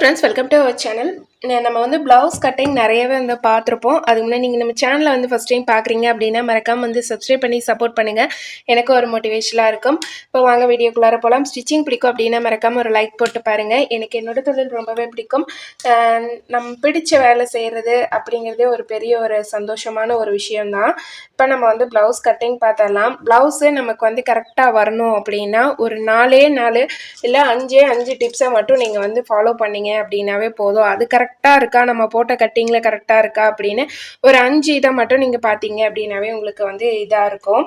Friends welcome to our channel நம்ம வந்து blouse cutting நிறையவே வந்து பார்த்துருப்போம். அதுக்கு முன்னாடி நீங்கள் நம்ம சேனலை வந்து ஃபஸ்ட் டைம் பார்க்குறீங்க அப்படின்னா மறக்காமல் வந்து சப்ஸ்கிரைப் பண்ணி சப்போர்ட் பண்ணுங்கள் எனக்கு ஒரு மோட்டிவேஷனாக இருக்கும். இப்போ வாங்க வீடியோக்குள்ளார போகலாம் ஸ்டிச்சிங் பிடிக்கும் அப்படின்னா மறக்காமல் ஒரு லைக் போட்டு பாருங்கள் எனக்கு என்னோட தொழில் ரொம்பவே பிடிக்கும். நம் நம்ம பிடிச்ச வேலை செய்கிறது அப்படிங்கிறதே ஒரு பெரிய ஒரு சந்தோஷமான ஒரு விஷயம்தான். இப்போ நம்ம வந்து ப்ளவுஸ் கட்டிங் பார்த்தரலாம் ப்ளவுஸு நமக்கு வந்து கரெக்டாக வரணும் அப்படின்னா ஒரு நாலே நாலு இல்லை அஞ்சே அஞ்சு டிப்ஸை மட்டும் நீங்கள் வந்து ஃபாலோ பண்ணீங்க அப்படின்னாவே போதும். அது கரெக்ட் கரெக்டாக இருக்கா? நம்ம போட்ட கட்டிங்கில் கரெக்டாக இருக்கா? அப்படின்னு ஒரு அஞ்சு இதை மட்டும் நீங்கள் பார்த்தீங்க அப்படின்னாவே உங்களுக்கு வந்து இதாக இருக்கும்.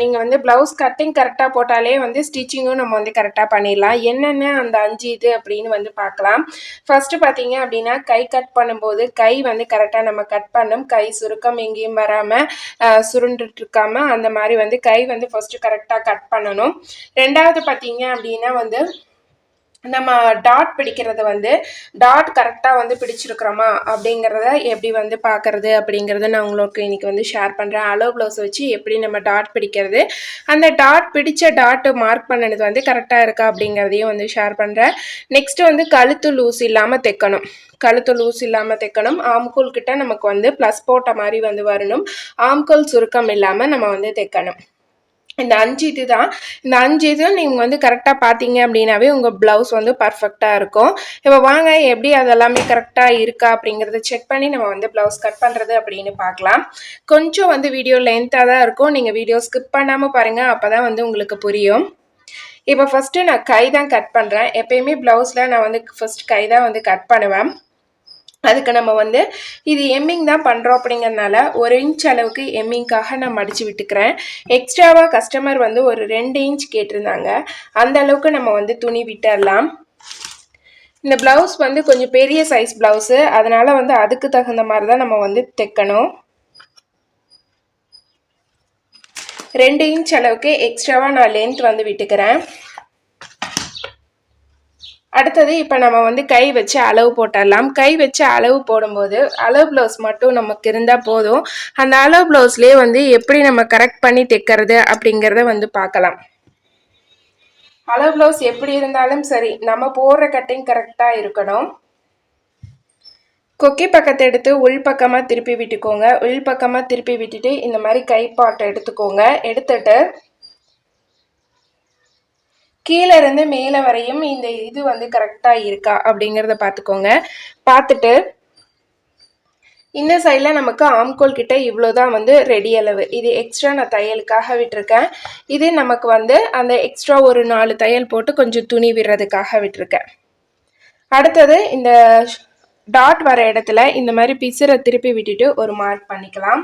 நீங்கள் வந்து ப்ளவுஸ் கட்டிங் கரெக்டாக போட்டாலே வந்து ஸ்டிச்சிங்கும் நம்ம வந்து கரெக்டாக பண்ணிடலாம். என்னென்ன அந்த அஞ்சு இது அப்படின்னு வந்து பார்க்கலாம் ஃபஸ்ட்டு பார்த்தீங்க அப்படின்னா கை கட் பண்ணும்போது கை வந்து கரெக்டாக நம்ம கட் பண்ணும். கை சுருக்கம் எங்கேயும் வராமல் சுருண்டுட்டு இருக்காம அந்த மாதிரி வந்து கை வந்து ஃபஸ்ட்டு கரெக்டாக கட் பண்ணணும். ரெண்டாவது பார்த்தீங்க அப்படின்னா வந்து நம்ம டாட் பிடிக்கிறது வந்து டாட் கரெக்டாக வந்து பிடிச்சிருக்கிறோமா? அப்படிங்கிறத எப்படி வந்து பார்க்கறது அப்படிங்கிறத நான் உங்களுக்கு இன்றைக்கி வந்து ஷேர் பண்ணுறேன் அலோ ப்ளவுஸ் வச்சு எப்படி நம்ம டாட் பிடிக்கிறது. அந்த டாட் பிடித்த டாட் மார்க் பண்ணது வந்து கரெக்டாக இருக்கா அப்படிங்கிறதையும் வந்து ஷேர் பண்ணுறேன் நெக்ஸ்ட்டு வந்து கழுத்து லூஸ் இல்லாமல் தைக்கணும். கழுத்து லூஸ் இல்லாமல் தைக்கணும். ஆம்கோல் கிட்ட நமக்கு வந்து ப்ளஸ் போட்ட மாதிரி வந்து வரணும். ஆம்கோல் சுருக்கம் இல்லாமல் நம்ம வந்து தைக்கணும். இந்த அஞ்சு இது தான் இந்த அஞ்சு இது நீங்கள் வந்து கரெக்டாக பார்த்தீங்க அப்படின்னாவே உங்கள் ப்ளவுஸ் வந்து பர்ஃபெக்டாக இருக்கும். இப்போ வாங்க எப்படி அதெல்லாமே கரெக்டாக இருக்கா அப்படிங்கிறத செக் பண்ணி நம்ம வந்து ப்ளவுஸ் கட் பண்ணுறது அப்படின்னு பார்க்கலாம். கொஞ்சம் வந்து வீடியோ லென்த்தாக தான் இருக்கும். நீங்கள் வீடியோ ஸ்கிப் பண்ணாமல் பாருங்கள் அப்போ தான் வந்து உங்களுக்கு புரியும். இப்போ ஃபஸ்ட்டு நான் கை தான் கட் பண்ணுறேன் எப்பயுமே ப்ளவுஸில் நான் வந்து ஃபஸ்ட் கை தான் வந்து கட் பண்ணுவேன். அதுக்கு நம்ம வந்து இது எம்மிங் தான் பண்ணுறோம் அப்படிங்கிறதுனால ஒரு இன்ச் அளவுக்கு எம்மிங்காக நான் மடித்து விட்டுக்கிறேன். எக்ஸ்ட்ராவாக கஸ்டமர் வந்து ஒரு ரெண்டு இன்ச் கேட்டிருந்தாங்க. அந்த அளவுக்கு நம்ம வந்து துணி விட்டுடலாம் இந்த ப்ளவுஸ் வந்து கொஞ்சம் பெரிய சைஸ் ப்ளவுஸு அதனால் வந்து அதுக்கு தகுந்த மாதிரி தான் நம்ம வந்து தைக்கணும். ரெண்டு இன்ச் அளவுக்கு எக்ஸ்ட்ராவாக நான் லென்த் வந்து விட்டுக்கிறேன். அடுத்தது இப்போ நம்ம வந்து கை வச்சு அளவு போட்டுடலாம் கை வச்சு அளவு போடும்போது அளவு ப்ளவுஸ் மட்டும் நமக்கு இருந்தால் போதும். அந்த அளவு ப்ளவுஸ்லேயே வந்து எப்படி நம்ம கரெக்ட் பண்ணி தைக்கிறது அப்படிங்கிறத வந்து பார்க்கலாம். அளவு ப்ளவுஸ் எப்படி இருந்தாலும் சரி நம்ம போடுற கட்டிங் கரெக்டாக இருக்கணும். கொக்கி பக்கத்தை எடுத்து உள் பக்கமாக திருப்பி விட்டுக்கோங்க. உள் பக்கமாக திருப்பி விட்டுட்டு இந்த மாதிரி கைப்பாட்டை எடுத்துக்கோங்க. எடுத்துட்டு கீழே இருந்து மேலே வரையும் இந்த இது வந்து கரெக்டாக இருக்கா அப்படிங்கிறத பார்த்துக்கோங்க. பார்த்துட்டு இந்த சைடில் நமக்கு ஆம்கோல் கிட்ட இவ்வளோ தான் வந்து ரெடி அளவு. இது எக்ஸ்ட்ரா நான் தையலுக்காக விட்டுருக்கேன். இது நமக்கு வந்து அந்த எக்ஸ்ட்ரா ஒரு நாலு தையல் போட்டு கொஞ்சம் துணி விடுறதுக்காக விட்டுருக்கேன். அடுத்தது இந்த டாட் வர இடத்துல இந்த மாதிரி பிசுரை திருப்பி விட்டுட்டு ஒரு மார்க் பண்ணிக்கலாம்.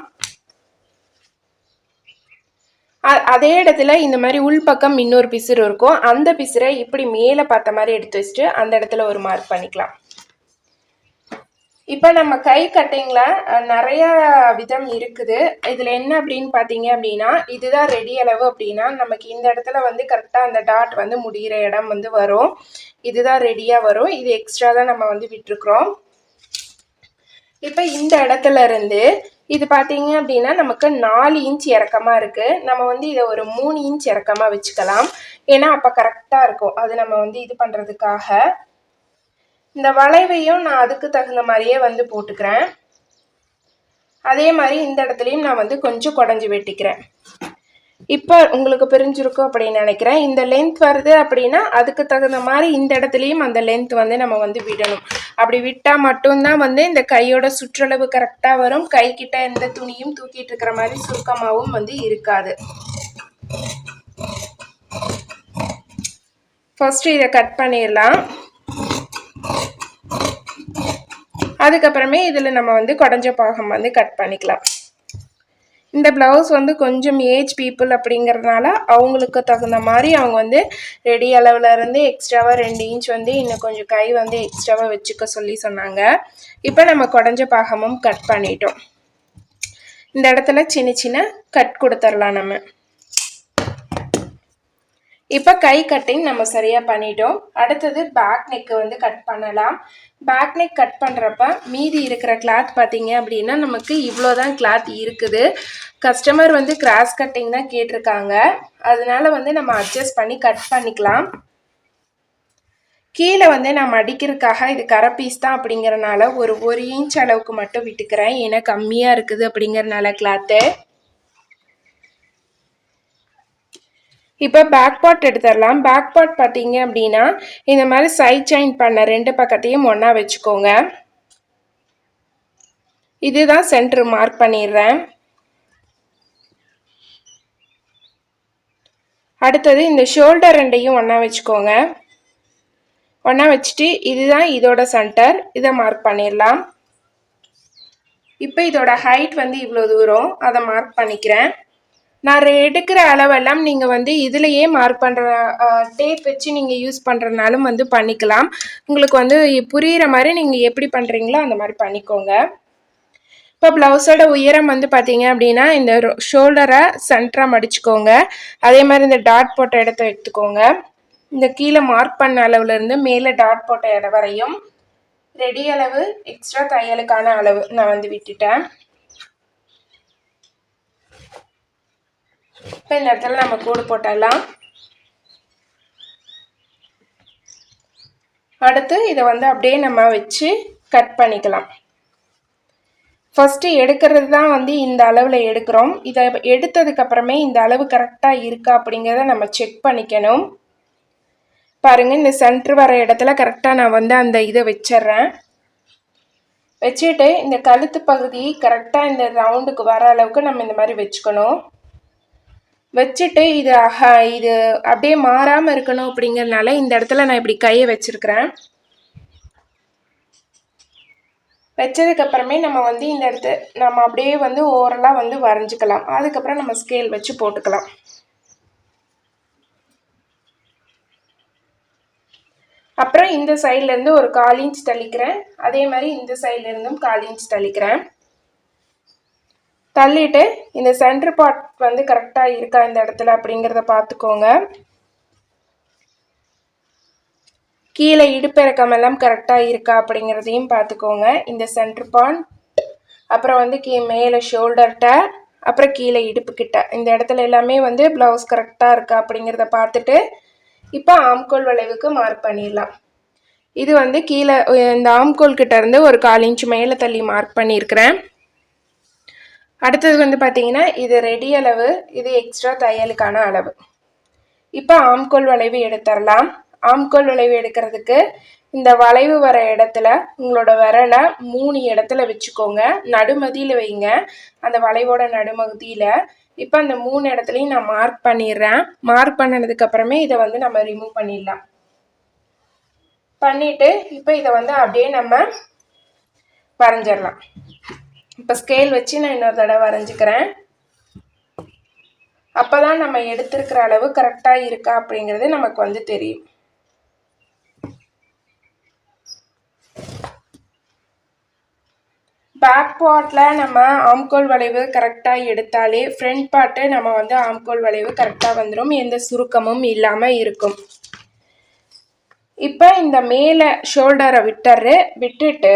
அதே இடத்துல இந்த மாதிரி உள்பக்கம் இன்னொரு பிசுறு இருக்கும். அந்த பிசுரை இப்படி மேலே பார்த்த மாதிரி எடுத்து வச்சுட்டு அந்த இடத்துல ஒரு மார்க் பண்ணிக்கலாம். இப்போ நம்ம கை கட்டிங்கில் நிறைய விதம் இருக்குது. இதில் என்ன அப்படின்னு பார்த்தீங்க அப்படின்னா இதுதான் ரெடி அளவு அப்படின்னா நமக்கு இந்த இடத்துல வந்து கரெக்டாக அந்த டாட் வந்து முடிகிற இடம் வந்து வரும். இதுதான் ரெடியாக வரும். இது எக்ஸ்ட்ரா தான் நம்ம வந்து விட்டுருக்குறோம். இப்போ இந்த இடத்துல இருந்து இது பார்த்தீங்க அப்படின்னா நமக்கு நாலு இன்ச் இறக்கமாக இருக்குது நம்ம வந்து இதை ஒரு மூணு இன்ச் இறக்கமாக வச்சுக்கலாம். ஏன்னா அப்போ கரெக்டாக இருக்கும். அது நம்ம வந்து இது பண்ணுறதுக்காக இந்த வளைவையும் நான் அதுக்கு தகுந்த மாதிரியே வந்து போட்டுக்கிறேன். அதே மாதிரி இந்த இடத்துலையும் நான் வந்து கொஞ்சம் குடஞ்சி வெட்டிக்கிறேன். இப்போ உங்களுக்கு பிரிஞ்சிருக்கும் அப்படின்னு நினைக்கிறேன். இந்த லென்த் வருது அப்படின்னா அதுக்கு தகுந்த மாதிரி இந்த இடத்துலையும் அந்த லென்த் வந்து நம்ம வந்து விடணும். அப்படி விட்டால் மட்டும்தான் வந்து இந்த கையோட சுற்றளவு கரெக்டாக வரும். கை கிட்ட எந்த துணியும் தூக்கிட்டு இருக்கிற மாதிரி சுருக்கமாகவும் வந்து இருக்காது. ஃபஸ்ட்டு இதை கட் பண்ணிடலாம். அதுக்கப்புறமே இதில் நம்ம வந்து குடஞ்ச பாகம் வந்து கட் பண்ணிக்கலாம். இந்த ப்ளவுஸ் வந்து கொஞ்சம் ஏஜ் பீப்புள் அப்படிங்கிறதுனால அவங்களுக்கு தகுந்த மாதிரி அவங்க வந்து ரெடி அளவில் இருந்து எக்ஸ்ட்ராவாக ரெண்டு இன்ச் வந்து இன்னும் கொஞ்சம் கை வந்து எக்ஸ்ட்ராவாக வச்சுக்க சொல்லி சொன்னாங்க. இப்போ நம்ம குடஞ்ச பாகமும் கட் பண்ணிட்டோம். இந்த இடத்துல சின்ன சின்ன கட் கொடுத்துர்லாம் நம்ம. இப்போ கை கட்டிங் நம்ம சரியாக பண்ணிட்டோம். அடுத்தது பேக் நெக்கு வந்து கட் பண்ணலாம். பேக் நெக் கட் பண்ணுறப்ப மீதி இருக்கிற கிளாத் பார்த்தீங்க அப்படின்னா நமக்கு இவ்வளோ தான் கிளாத் இருக்குது. கஸ்டமர் வந்து கிராஸ் கட்டிங் தான் கேட்டிருக்காங்க. அதனால வந்து நம்ம அட்ஜஸ்ட் பண்ணி கட் பண்ணிக்கலாம். கீழே வந்து நான் மடிக்கிறதுக்காக இது கரை பீஸ் தான் அப்படிங்கிறனால ஒரு ஒரு இன்ச் அளவுக்கு மட்டும் விட்டுக்கிறேன். ஏன்னா கம்மியாக இருக்குது அப்படிங்கிறனால கிளாத்து இப்போ பேக் பார்ட் எடுத்துடலாம். பேக் பார்ட் பார்த்தீங்க அப்படின்னா இந்த மாதிரி சைட் ஜாயின் பண்ண ரெண்டு பக்கத்தையும் ஒன்றா வச்சுக்கோங்க. இதுதான் சென்டர் மார்க் பண்ணிடுறேன். அடுத்தது இந்த ஷோல்டர் ரெண்டையும் ஒன்றா வச்சுக்கோங்க. ஒன்றா வச்சுட்டு இதுதான் இதோட சென்டர் இதை மார்க் பண்ணிடலாம். இப்போ இதோட ஹைட் வந்து இவ்வளோ தூரம். அதை மார்க் பண்ணிக்கிறேன். நான் எடுக்கிற அளவெல்லாம் நீங்கள் வந்து இதுலேயே மார்க் பண்ணுற டேப் வச்சு நீங்கள் யூஸ் பண்ணுறதுனாலும் வந்து பண்ணிக்கலாம். உங்களுக்கு வந்து புரிகிற மாதிரி நீங்கள் எப்படி பண்ணுறீங்களோ அந்த மாதிரி பண்ணிக்கோங்க. இப்போ ப்ளவுஸோட உயரம் வந்து பார்த்தீங்க அப்படின்னா இந்த ஷோல்டரை சென்டராக மடிச்சுக்கோங்க. அதே மாதிரி இந்த டாட் போட்ட இடத்த எடுத்துக்கோங்க. இந்த கீழே மார்க் பண்ண அளவுலேருந்து மேலே டாட் போட்ட இடம் வரையும் ரெடி அளவு எக்ஸ்ட்ரா தையலுக்கான அளவு நான் வந்து விட்டுட்டேன். இப்போ இந்த இடத்துல நம்ம கூடு போட்டலாம் அடுத்து இதை வந்து அப்படியே நம்ம வச்சு கட் பண்ணிக்கலாம். ஃபஸ்ட்டு எடுக்கிறது தான் வந்து இந்த அளவில் எடுக்கிறோம். இதை எடுத்ததுக்கு அப்புறமே இந்த அளவு கரெக்டாக இருக்கா அப்படிங்கிறத நம்ம செக் பண்ணிக்கணும். பாருங்கள் இந்த சென்ட்ரு வர இடத்துல கரெக்டாக நான் வந்து அந்த இதை வச்சிட்றேன். வச்சுட்டு இந்த கழுத்து பகுதி கரெக்டாக இந்த ரவுண்டுக்கு வர அளவுக்கு நம்ம இந்த மாதிரி வச்சுக்கணும். வச்சுட்டு இது இது அப்படியே மாறாமல் இருக்கணும் அப்படிங்கிறனால இந்த இடத்துல நான் இப்படி கையை வச்சுருக்கிறேன். வச்சதுக்கப்புறமே நம்ம வந்து இந்த இடத்த நம்ம அப்படியே வந்து ஓரலாக வந்து வரைஞ்சிக்கலாம். அதுக்கப்புறம் நம்ம ஸ்கேல் வச்சு போட்டுக்கலாம். அப்புறம் இந்த சைட்லேருந்து ஒரு கால் இன்ச் தள்ளிக்கிறேன். அதே மாதிரி இந்த சைட்லேருந்தும் கால் இன்ச் தள்ளிக்கிறேன். தள்ளிட்டு இந்த சென்டர் பார்ட் வந்து கரெக்டாக இருக்கா இந்த இடத்துல அப்படிங்கிறத பார்த்துக்கோங்க. கீழே இடுப்பிறக்கம் எல்லாம் கரெக்டாக இருக்கா அப்படிங்கிறதையும் பார்த்துக்கோங்க. இந்த சென்டர் பாண்ட் அப்புறம் வந்து கீ மேலே ஷோல்டர்கிட்ட அப்புறம் கீழே இடுப்புக்கிட்ட இந்த இடத்துல எல்லாமே வந்து ப்ளவுஸ் கரெக்டாக இருக்கா அப்படிங்கிறத பார்த்துட்டு இப்போ ஆம்கோல் வளைவுக்கு மார்க் பண்ணிடலாம். இது வந்து கீழே இந்த ஆம்கோல் கிட்ட இருந்து ஒரு கால் இன்ச் மேலே தள்ளி மார்க் பண்ணியிருக்கிறேன். அடுத்தது வந்து பார்த்தீங்கன்னா இது ரெடி அளவு இது எக்ஸ்ட்ரா தையலுக்கான அளவு. இப்போ ஆம்கோல் வளைவு எடுத்துடலாம் ஆம்கோல் வளைவு எடுக்கிறதுக்கு இந்த வளைவு வர இடத்துல உங்களோட விரலை மூணு இடத்துல வச்சுக்கோங்க. நடுமதியில் வைங்க. அந்த வளைவோட நடுமதியில். இப்போ அந்த மூணு இடத்துலையும் நான் மார்க் பண்ணிடுறேன். மார்க் பண்ணதுக்கப்புறமே இதை வந்து நம்ம ரிமூவ் பண்ணிடலாம். பண்ணிவிட்டு இப்போ இதை வந்து அப்படியே நம்ம வரைஞ்சிடலாம். இப்போ ஸ்கேல் வச்சு நான் இன்னொரு தடவை வரைஞ்சிக்கிறேன். அப்போ தான் நம்ம எடுத்திருக்கிற அளவு கரெக்டாக இருக்கா அப்படிங்கிறது நமக்கு வந்து தெரியும். பேக் பார்ட்டில் நம்ம ஆம்கோல் வளைவு கரெக்டாக எடுத்தாலே ஃப்ரண்ட் பார்ட்டு நம்ம வந்து ஆம்கோல் வளைவு கரெக்டாக வந்துடும் எந்த சுருக்கமும் இல்லாமல் இருக்கும். இப்போ இந்த மேலே ஷோல்டரை விட்டுற விட்டுட்டு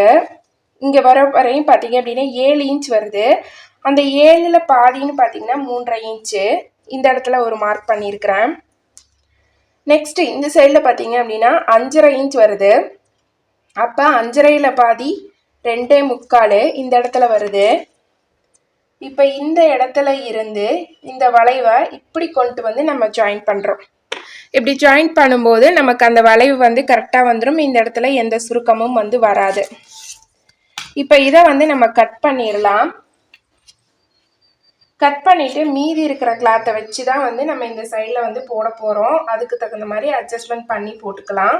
இங்கே வர வரையும் பார்த்தீங்க அப்படின்னா ஏழு இன்ச் வருது. அந்த ஏழில் பாதின்னு பார்த்தீங்கன்னா மூன்றரை இன்ச்சு இந்த இடத்துல ஒரு மார்க் பண்ணியிருக்கிறேன். நெக்ஸ்ட்டு இந்த சைடில் பார்த்தீங்க அப்படின்னா அஞ்சரை இன்ச் வருது. அப்போ அஞ்சரையில் பாதி ரெண்டே முக்கால் இந்த இடத்துல வருது. இப்போ இந்த இடத்துல இருந்து இந்த வளைவை இப்படி கொண்டு வந்து நம்ம ஜாயின் பண்ணுறோம் இப்படி ஜாயின் பண்ணும்போது நமக்கு அந்த வளைவு வந்து கரெக்டாக வந்துடும் இந்த இடத்துல எந்த சுருக்கமும் வந்து வராது. இப்போ இதை வந்து நம்ம கட் பண்ணிடலாம் கட் பண்ணிவிட்டு மீதி இருக்கிற கிளாத்தை வச்சு தான் வந்து நம்ம இந்த சைடில் வந்து போட போகிறோம் அதுக்கு தகுந்த மாதிரி அட்ஜஸ்ட்மெண்ட் பண்ணி போட்டுக்கலாம்.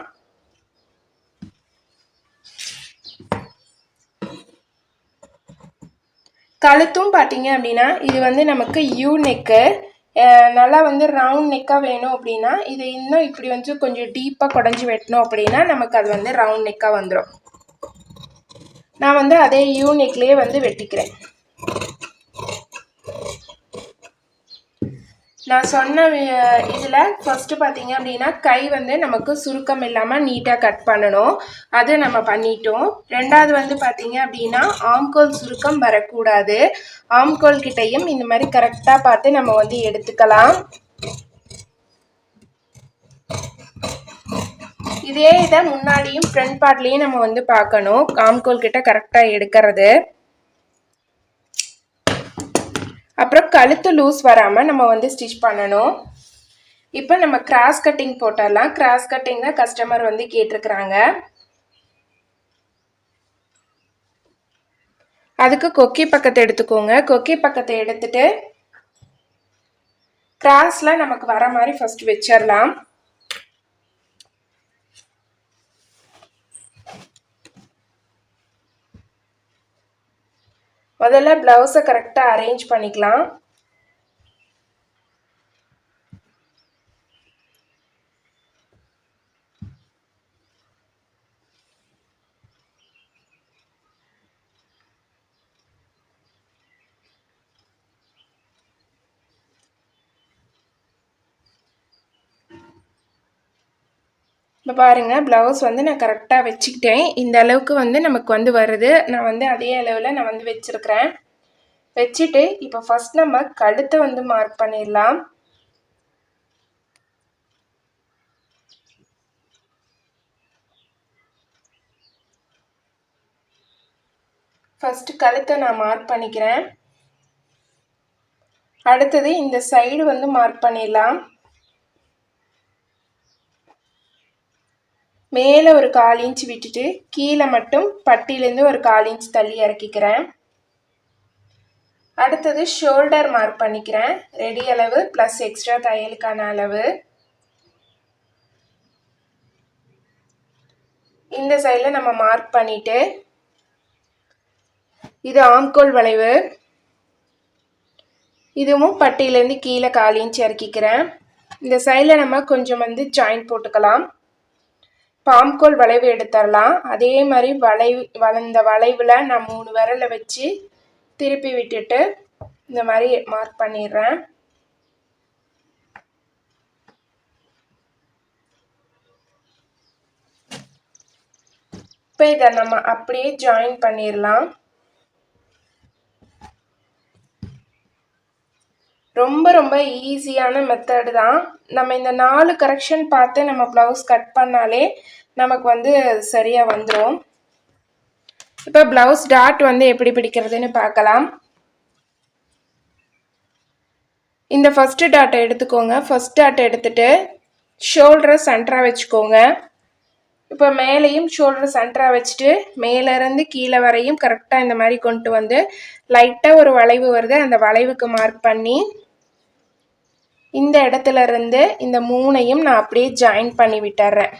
கழுத்தும் பார்த்தீங்க அப்படின்னா இது வந்து நமக்கு யூ நெக்கு நல்லா வந்து ரவுண்ட் நெக்காக வேணும் அப்படின்னா இது இன்னும் இப்படி வந்து கொஞ்சம் டீப்பாக குடஞ்சி வெட்டணும் அப்படின்னா நமக்கு அது வந்து ரவுண்ட் நெக்காக வந்துடும் நான் வந்து அதே யூனிக்லேயே வந்து வெட்டிக்கிறேன். நான் சொன்ன இதில் ஃபஸ்ட்டு பார்த்தீங்க அப்படின்னா கை வந்து நமக்கு சுருக்கம் இல்லாமல் நீட்டாக கட் பண்ணணும். அது நம்ம பண்ணிட்டோம். ரெண்டாவது வந்து பார்த்தீங்க அப்படின்னா ஆம்கோல் சுருக்கம் வரக்கூடாது. ஆம்கோல் கிட்டையும் இந்த மாதிரி கரெக்டாக பார்த்து நம்ம வந்து எடுத்துக்கலாம். இதே இதை முன்னாடியும் ஃப்ரண்ட் பார்ட்லேயும் நம்ம வந்து பார்க்கணும். காம்கோல் கிட்ட கரெக்டாக எடுக்கிறது. அப்புறம் கழுத்து லூஸ் வராமல் நம்ம வந்து ஸ்டிச் பண்ணணும். இப்போ நம்ம கிராஸ் கட்டிங் போட்டுடலாம். கிராஸ் கட்டிங் தான் கஸ்டமர் வந்து கேட்டிருக்கிறாங்க. அதுக்கு கொக்கி பக்கத்தை எடுத்துக்கோங்க. கொக்கி பக்கத்தை எடுத்துட்டு கிராஸ்லாம் நமக்கு வர மாதிரி ஃபஸ்ட்டு வச்சிடலாம். முதல்ல பிளவுஸை கரெக்டாக அரேஞ்ச் பண்ணிக்கலாம். இப்போ பாருங்கள் ப்ளவுஸ் வந்து நான் கரெக்டாக வச்சுக்கிட்டேன். இந்த அளவுக்கு வந்து நமக்கு வந்து வருது. நான் வந்து அதே அளவில் நான் வந்து வச்சுருக்கிறேன். வச்சுட்டு இப்போ ஃபஸ்ட் நம்ம கழுத்தை வந்து மார்க் பண்ணிடலாம். ஃபஸ்ட்டு கழுத்தை நான் மார்க் பண்ணிக்கிறேன். அடுத்தது இந்த சைடு வந்து மார்க் பண்ணிடலாம். மேலே ஒரு கால் இன்ச் விட்டுட்டு கீழே மட்டும் பட்டியிலேருந்து ஒரு கால் இன்ச் தள்ளி இறக்கிக்கிறேன். அடுத்தது ஷோல்டர் மார்க் பண்ணிக்கிறேன். ரெடி அளவு ப்ளஸ் எக்ஸ்ட்ரா தையலுக்கான அளவு. இந்த சைடில் நம்ம மார்க் பண்ணிவிட்டு இது ஆம்கோல் வளைவு. இதுவும் பட்டியிலேருந்து கீழே கால் இன்ச் இறக்கிக்கிறேன். இந்த சைடில் நம்ம கொஞ்சம் வந்து ஜாயின் போட்டுக்கலாம். பாம்கோல் வளைவு எடுத்துடலாம். அதே மாதிரி வளைவு வளர்ந்த வளைவில் நான் மூணு விரலை வச்சு திருப்பி விட்டுட்டு இந்த மாதிரி மார்க் பண்ணிடுறேன். இப்போ இதை நம்ம அப்படியே ஜாயின் பண்ணிடலாம். ரொம்ப ரொம்ப ஈஸியான மெத்தடு தான். நம்ம இந்த நாலு கரெக்ஷன் பார்த்து நம்ம ப்ளவுஸ் கட் பண்ணாலே நமக்கு வந்து சரியாக வந்துடும் இப்போ ப்ளவுஸ் டாட் வந்து எப்படி பிடிக்கிறதுன்னு பார்க்கலாம். இந்த ஃபஸ்ட்டு டாட்டை எடுத்துக்கோங்க. ஃபஸ்ட் டாட்டை எடுத்துட்டு ஷோல்டரை சென்டராக வச்சுக்கோங்க. இப்போ மேலேயும் ஷோல்டர் சென்டராக வச்சுட்டு மேலேருந்து கீழே வரையும் கரெக்டாக இந்த மாதிரி கொண்டு வந்து லைட்டாக ஒரு வளைவு வருது. அந்த வளைவுக்கு மார்க் பண்ணி இந்த இடத்துல இருந்து இந்த மூணையும் நான் அப்படியே ஜாயின் பண்ணி விட்டுறேன்.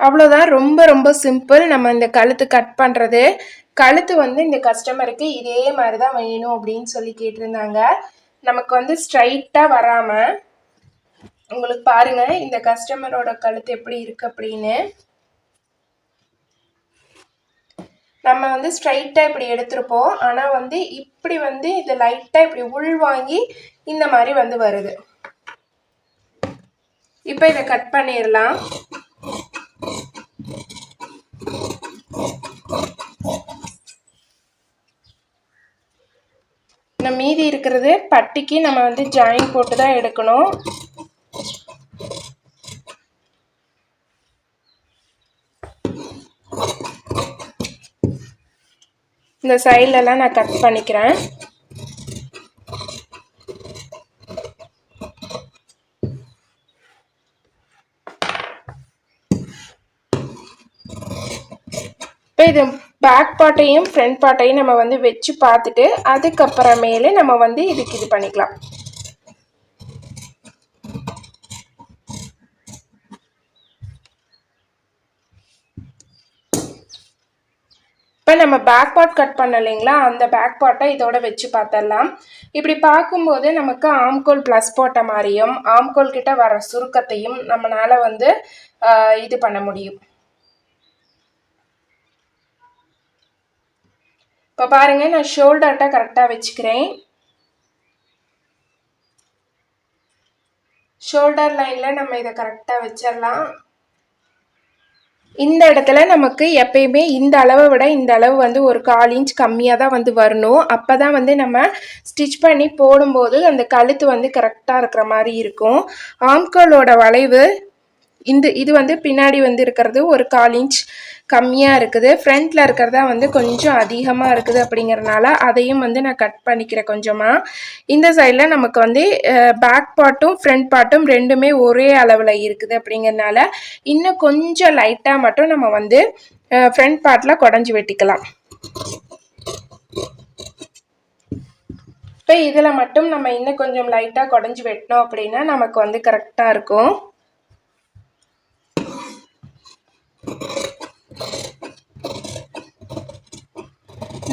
அவ்வளோதான் ரொம்ப ரொம்ப சிம்பிள் நம்ம இந்த கழுத்து கட் பண்ணுறது கழுத்து வந்து இந்த கஸ்டமருக்கு இதே மாதிரி தான் வேணும் அப்படின்னு சொல்லி கேட்டிருந்தாங்க. நமக்கு வந்து ஸ்ட்ரைட்டாக வராமல் உங்களுக்கு பாருங்கள் இந்த கஸ்டமரோட கழுத்து எப்படி இருக்குது அப்படின்னு. நம்ம வந்து ஸ்ட்ரைட்டாக இப்படி எடுத்திருப்போம். ஆனால் வந்து இப்படி வந்து இது லைட்டாக இப்படி உள் வாங்கி இந்த மாதிரி வந்து வருது. இப்போ இதை கட் பண்ணிடலாம். மீதி இருக்கிறது பட்டிக்கு நம்ம வந்து ஜாயின் போட்டு தான் எடுக்கணும். இந்த சைட்லலாம் நான் கட் பண்ணிக்கிறேன். இப்போ இது பேக் பாட்டையும் ஃப்ரண்ட் பாட்டையும் நம்ம வந்து வச்சு பார்த்துட்டு அதுக்கப்புறமேலே நம்ம வந்து இதுக்கு இது பண்ணிக்கலாம். நம்ம பேக் பார்ட் கட் பண்ண இல்லைங்களா? அந்த பேக் பார்ட்டை இதோட வச்சு பார்த்துடலாம். இப்படி பார்க்கும்போது நமக்கு ஆம்கோல் ப்ளஸ் போட்ட மாதிரியும் ஆம்கோல் கிட்ட வர சுருக்கத்தையும் நம்மளால் வந்து இது பண்ண முடியும். இப்போ பாருங்கள் நான் ஷோல்டர்கிட்ட கரெக்டாக வச்சுக்கிறேன். ஷோல்டர் லைனில் நம்ம இதை கரெக்டாக வச்சிடலாம். இந்த இடத்துல நமக்கு எப்பயுமே இந்த அளவை விட இந்த அளவு வந்து ஒரு கால் இன்ச் கம்மியாக தான் வந்து வரணும். அப்போ தான் வந்து நம்ம ஸ்டிச் பண்ணி போடும்போது அந்த கழுத்து வந்து கரெக்டாக இருக்கிற மாதிரி இருக்கும். ஆம்கோலோட வளைவு இந்த இது வந்து பின்னாடி வந்து இருக்கிறது ஒரு கால் இன்ச் கம்மியாக இருக்குது. ஃப்ரண்ட்டில் இருக்கிறதா வந்து கொஞ்சம் அதிகமாக இருக்குது அப்படிங்கிறனால அதையும் வந்து நான் கட் பண்ணிக்கிறேன் கொஞ்சமாக இந்த சைடில் நமக்கு வந்து பேக் பார்ட்டும் ஃப்ரண்ட் பார்ட்டும் ரெண்டுமே ஒரே அளவில் இருக்குது அப்படிங்கிறனால இன்னும் கொஞ்சம் லைட்டாக மட்டும் நம்ம வந்து ஃப்ரண்ட் பார்ட்டில் குடஞ்சி வெட்டிக்கலாம். இப்போ இதில் மட்டும் நம்ம இன்னும் கொஞ்சம் லைட்டாக குடஞ்சி வெட்டினோம் அப்படின்னா நமக்கு வந்து கரெக்டாக இருக்கும்.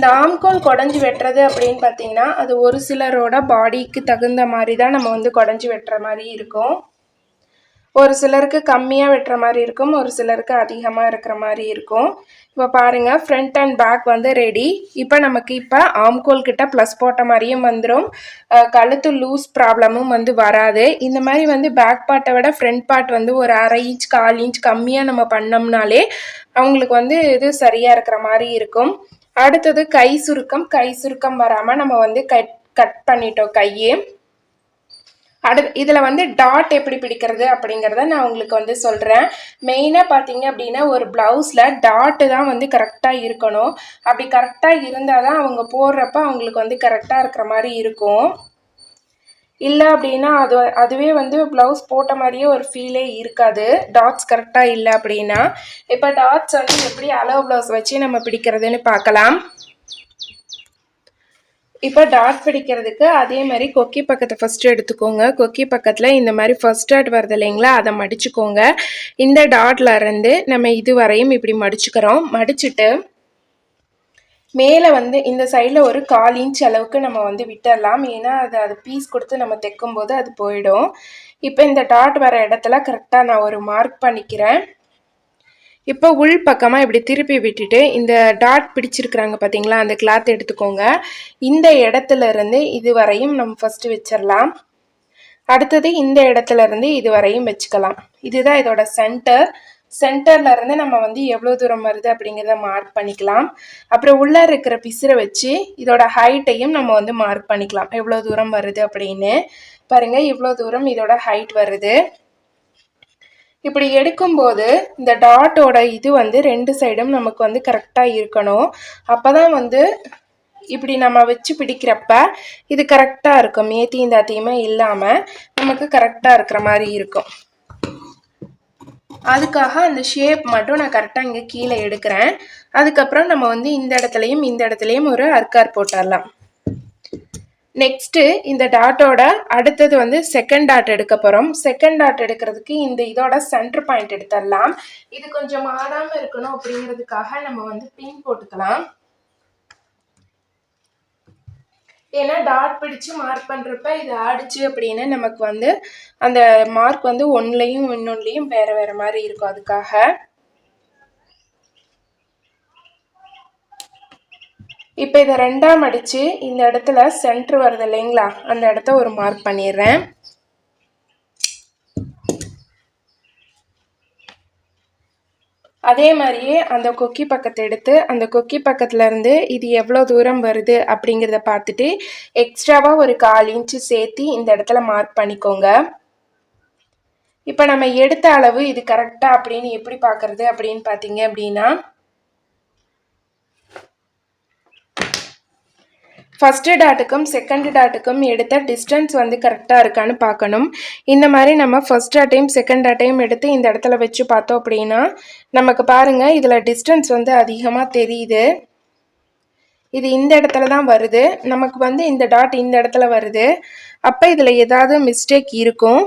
இந்த ஆம்கோல் குடஞ்சி வெட்டுறது அப்படின்னு பார்த்தீங்கன்னா அது ஒரு சிலரோட பாடிக்கு தகுந்த மாதிரி தான் நம்ம வந்து குடஞ்சி வெட்டுற மாதிரி இருக்கும். ஒரு சிலருக்கு கம்மியாக வெட்டுற மாதிரி இருக்கும் ஒரு சிலருக்கு அதிகமாக இருக்கிற மாதிரி இருக்கும். இப்போ பாருங்கள் ஃப்ரண்ட் அண்ட் பேக் வந்து ரெடி இப்போ நமக்கு இப்போ ஆம்கோல் கிட்ட ப்ளஸ் போட்ட மாதிரியும் வந்துடும் கழுத்து லூஸ் ப்ராப்ளமும் வந்து வராது. இந்த மாதிரி வந்து பேக் பார்ட்டை விட ஃப்ரண்ட் பார்ட் வந்து ஒரு அரை இன்ச் கால் இன்ச் கம்மியாக நம்ம பண்ணோம்னாலே அவங்களுக்கு வந்து இது சரியாக இருக்கிற மாதிரி இருக்கும். அடுத்தது கை சுருக்கம். கை சுருக்கம் வராமல் நம்ம வந்து கட் கட் பண்ணிட்டோம் கையே. அடு இதில் வந்து டாட் எப்படி பிடிக்கிறது அப்படிங்கிறத நான் உங்களுக்கு வந்து சொல்கிறேன் மெயினாக பார்த்தீங்க அப்படின்னா ஒரு ப்ளவுஸில் டாட்டு தான் வந்து கரெக்டாக இருக்கணும். அப்படி கரெக்டாக இருந்தால் தான் அவங்க போடுறப்ப அவங்களுக்கு வந்து கரெக்டாக இருக்கிற மாதிரி இருக்கும். இல்லை அப்படின்னா அது அதுவே வந்து ப்ளவுஸ் போட்ட மாதிரியே ஒரு ஃபீலே இருக்காது. டாட்ஸ் கரெக்டாக இல்லை அப்படின்னா. இப்போ டாட்ஸ் வந்து எப்படி அளவு ப்ளவுஸ் வச்சு நம்ம பிடிக்கிறதுன்னு பார்க்கலாம். இப்போ டாட் பிடிக்கிறதுக்கு அதே மாதிரி கொக்கி பக்கத்தை ஃபஸ்ட்டு எடுத்துக்கோங்க. கொக்கி பக்கத்தில் இந்த மாதிரி ஃபஸ்ட் டாட் வருது இல்லைங்களா? அதை மடிச்சுக்கோங்க. இந்த டாட்ல இருந்து நம்ம இது வரையும் இப்படி மடிச்சுக்கிறோம். மடிச்சுட்டு மேலே வந்து இந்த சைடில் ஒரு கால் இன்ச் அளவுக்கு நம்ம வந்து விட்டுடலாம் ஏன்னா அது அது பீஸ் கொடுத்து நம்ம தைக்கும்போது அது போயிடும். இப்போ இந்த டாட் வர இடத்துல கரெக்டாக நான் ஒரு மார்க் பண்ணிக்கிறேன். இப்போ உள் பக்கமாக இப்படி திருப்பி விட்டுட்டு இந்த டாட் பிடிச்சிருக்கிறாங்க பார்த்தீங்களா அந்த கிளாத் எடுத்துக்கோங்க. இந்த இடத்துல இருந்து இது வரையும் நம்ம ஃபஸ்ட்டு வச்சிடலாம் அடுத்தது இந்த இடத்துல இருந்து இது வரையும் வச்சுக்கலாம். இதுதான் இதோட சென்டர் சென்டர்ல இருந்து நம்ம வந்து எவ்வளோ தூரம் வருது அப்படிங்கிறத மார்க் பண்ணிக்கலாம். அப்புறம் உள்ளே இருக்கிற பிசுரை வச்சு இதோட ஹைட்டையும் நம்ம வந்து மார்க் பண்ணிக்கலாம். எவ்வளோ தூரம் வருது அப்படின்னு. பாருங்கள் இவ்வளோ தூரம் இதோட ஹைட் வருது. இப்படி எடுக்கும்போது இந்த டாட்டோட இது வந்து ரெண்டு சைடும் நமக்கு வந்து கரெக்டாக இருக்கணும். அப்போ தான் வந்து இப்படி நம்ம வச்சு பிடிக்கிறப்ப இது கரெக்டாக இருக்கும். மேத்தியும் தாத்தியுமே இல்லாமல் நமக்கு கரெக்டாக இருக்கிற மாதிரி இருக்கும். அதுக்காக அந்த ஷேப் மட்டும் நான் கரெக்டாக இங்கே கீழே எடுக்கிறேன். அதுக்கப்புறம் நம்ம வந்து இந்த இடத்துலையும் இந்த இடத்துலையும் ஒரு அர்க்கார் போட்டுடலாம். நெக்ஸ்ட்டு இந்த டாட்டோட அடுத்தது வந்து செகண்ட் டாட் எடுக்க போகிறோம் செகண்ட் டாட் எடுக்கிறதுக்கு இந்த இதோட சென்டர் பாயிண்ட் எடுத்துடலாம். இது கொஞ்சம் மாறாமல் இருக்கணும் அப்படிங்கிறதுக்காக நம்ம வந்து பின் போட்டுக்கலாம். ஏன்னா டாட் பிடிச்சு மார்க் பண்ணுறப்ப இது ஆடிச்சு அப்படின்னு நமக்கு வந்து அந்த மார்க் வந்து ஒன்றுலையும் இன்னொன்றுலையும் வேறு வேறு மாதிரி இருக்கும் அதுக்காக. இப்போ இதை ரெண்டாம் அடித்து இந்த இடத்துல சென்ட்ரு வருது இல்லைங்களா? அந்த இடத்த ஒரு மார்க் பண்ணிடுறேன். அதே மாதிரியே அந்த கொக்கி பக்கத்தை எடுத்து அந்த கொக்கி பக்கத்துலேருந்து இது எவ்வளோ தூரம் வருது அப்படிங்கிறத பார்த்துட்டு எக்ஸ்ட்ராவாக ஒரு கால் இன்ச்சு சேர்த்து இந்த இடத்துல மார்க் பண்ணிக்கோங்க. இப்போ நம்ம எடுத்த அளவு இது கரெக்டாக அப்படின்னு எப்படி பார்க்குறது அப்படின்னு பார்த்தீங்க அப்படின்னா ஃபஸ்ட்டு டாட்டுக்கும் செகண்ட் டாட்டுக்கும் எடுத்த டிஸ்டன்ஸ் வந்து கரெக்டாக இருக்கான்னு பார்க்கணும். இந்த மாதிரி நம்ம ஃபஸ்ட் டாட்டையும் செகண்ட் டாட்டையும் எடுத்து இந்த இடத்துல வச்சு பார்த்தோம் அப்படின்னா நமக்கு பாருங்கள் இதில் டிஸ்டன்ஸ் வந்து அதிகமாக தெரியுது. இது இந்த இடத்துல தான் வருது. நமக்கு வந்து இந்த டாட் இந்த இடத்துல வருது. அப்போ இதில் ஏதாவது மிஸ்டேக் இருக்கும்.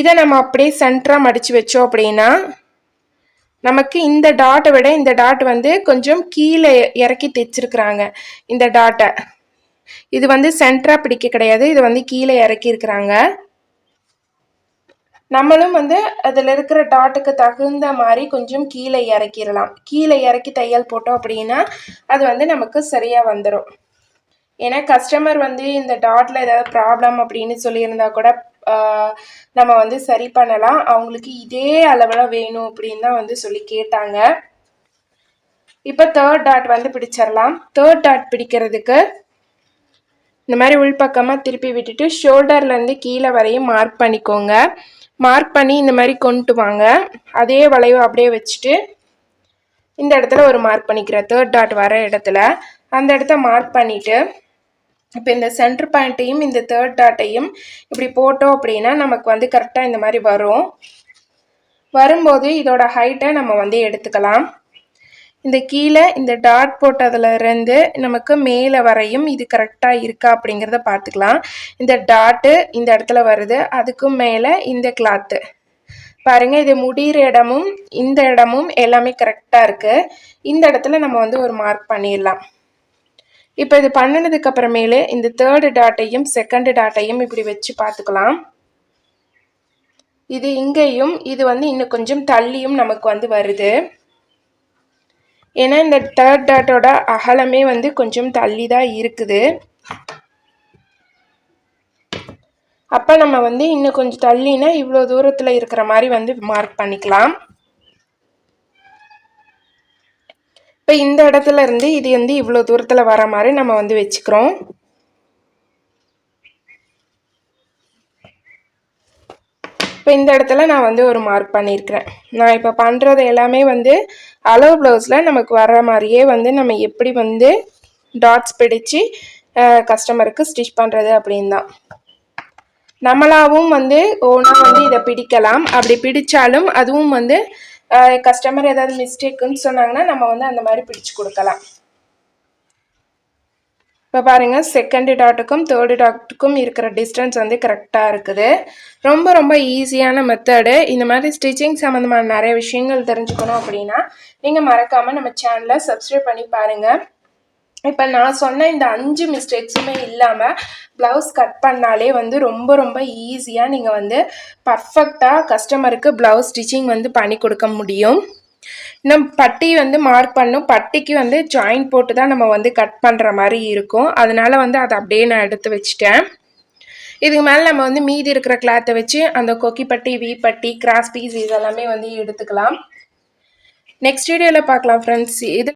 இதை நம்ம அப்படியே சென்டராக மடித்து வச்சோம் அப்படின்னா நமக்கு இந்த டாட்டை விட இந்த டாட் வந்து கொஞ்சம் கீழே இறக்கி தைச்சிருக்கிறாங்க. இந்த டாட்டை இது வந்து சென்டராக பிடிக்க கிடையாது. இது வந்து கீழே இறக்கி இருக்கிறாங்க. நம்மளும் வந்து அதில் இருக்கிற டாட்டுக்கு தகுந்த மாதிரி கொஞ்சம் கீழே இறக்கிடலாம். கீழே இறக்கி தையல் போட்டோம் அப்படின்னா அது வந்து நமக்கு சரியாக வந்துடும் ஏன்னா கஸ்டமர் வந்து இந்த டாட்டில் ஏதாவது ப்ராப்ளம் அப்படின்னு சொல்லியிருந்தா கூட நம்ம வந்து சரி பண்ணலாம். அவங்களுக்கு இதே அளவில் வேணும் அப்படின்னு தான் வந்து சொல்லி கேட்டாங்க. இப்போ தேர்ட் டாட் வந்து பிடிச்சிடலாம் தேர்ட் டாட் பிடிக்கிறதுக்கு இந்த மாதிரி உள்பக்கமாக திருப்பி விட்டுட்டு ஷோல்டர்லேருந்து கீழே வரையும் மார்க் பண்ணிக்கோங்க. மார்க் பண்ணி இந்த மாதிரி கொண்டு வாங்க. அதே வளைவு அப்படியே வச்சுட்டு இந்த இடத்துல ஒரு மார்க் பண்ணிக்கிறேன். தேர்ட் டாட் வர இடத்துல. அந்த இடத்த மார்க் பண்ணிவிட்டு இப்போ இந்த சென்டர் பாயிண்ட்டையும் இந்த தேர்ட் டாட்டையும் இப்படி போட்டோம் அப்படின்னா நமக்கு வந்து கரெக்டாக இந்த மாதிரி வரும். வரும்போது இதோட ஹைட்டை நம்ம வந்து எடுத்துக்கலாம். இந்த கீழே இந்த டாட் போட்டதுலேருந்து நமக்கு மேலே வரையும் இது கரெக்டாக இருக்கா அப்படிங்கிறத பார்த்துக்கலாம். இந்த டாட்டு இந்த இடத்துல வருது அதுக்கும் மேலே இந்த கிளாத்து பாருங்கள் இது முடிகிற இடமும் இந்த இடமும் எல்லாமே கரெக்டாக இருக்குது இந்த இடத்துல நம்ம வந்து ஒரு மார்க் பண்ணிடலாம். இப்போ இது பண்ணினதுக்கு அப்புறமேலே இந்த தேர்டு டாட்டையும் செகண்ட் டாட்டையும் இப்படி வச்சு பார்த்துக்கலாம். இது இங்கேயும் இது வந்து இன்னும் கொஞ்சம் தள்ளியும் நமக்கு வந்து வருது. ஏன்னா இந்த தேர்ட் டாட்டோட அகலமே வந்து கொஞ்சம் தள்ளி தான் இருக்குது. அப்போ நம்ம வந்து இன்னும் கொஞ்சம் தள்ளினா இவ்வளோ தூரத்தில் இருக்கிற மாதிரி வந்து மார்க் பண்ணிக்கலாம். இப்போ இந்த இடத்துல இருந்து இது வந்து இவ்வளோ தூரத்தில் வர மாதிரி நம்ம வந்து வச்சுக்கிறோம். இப்போ இந்த இடத்துல நான் வந்து ஒரு மார்க் பண்ணியிருக்கிறேன் நான் இப்போ பண்ணுறது எல்லாமே வந்து அளவு ப்ளவுஸில் நமக்கு வர்ற மாதிரியே வந்து நம்ம எப்படி வந்து டாட்ஸ் பிடிச்சி கஸ்டமருக்கு ஸ்டிச் பண்ணுறது அப்படின்னு. தான் நம்மளாவும் வந்து ஓனாக வந்து இதை பிடிக்கலாம். அப்படி பிடிச்சாலும் அதுவும் வந்து கஸ்டமர் ஏதாவது மிஸ்டேக்குன்னு சொன்னாங்கன்னா நம்ம வந்து அந்த மாதிரி பிடிச்சு கொடுக்கலாம். இப்போ பாருங்கள் செகண்ட் டாட்டுக்கும் தேர்டு டாட்டுக்கும் இருக்கிற டிஸ்டன்ஸ் வந்து கரெக்டாக இருக்குது. ரொம்ப ரொம்ப ஈஸியான மெத்தடு இந்த மாதிரி ஸ்டிச்சிங் சம்மந்தமான நிறைய விஷயங்கள் தெரிஞ்சுக்கணும் அப்படின்னா நீங்கள் மறக்காமல் நம்ம சேனலை சப்ஸ்கிரைப் பண்ணி பாருங்கள் இப்போ நான் சொன்ன இந்த அஞ்சு மிஸ்டேக்ஸுமே இல்லாமல் ப்ளவுஸ் கட் பண்ணாலே வந்து ரொம்ப ரொம்ப ஈஸியாக நீங்கள் வந்து பர்ஃபெக்டாக கஸ்டமருக்கு ப்ளவுஸ் ஸ்டிச்சிங் வந்து பண்ணி கொடுக்க முடியும். இன்னும் பட்டி வந்து மார்க் பண்ணும். பட்டிக்கு வந்து ஜாயின் போட்டு தான் நம்ம வந்து கட் பண்ணுற மாதிரி இருக்கும். அதனால் வந்து அதை அப்படியே நான் எடுத்து வச்சுட்டேன். இதுக்கு மேலே நம்ம வந்து மீதி இருக்கிற கிளாத்தை வச்சு அந்த கொக்கி பட்டி வி பட்டி கிராஸ் பீஸ் இதெல்லாமே வந்து எடுத்துக்கலாம். நெக்ஸ்ட் வீடியோவில் பார்க்கலாம் ஃப்ரெண்ட்ஸ் இது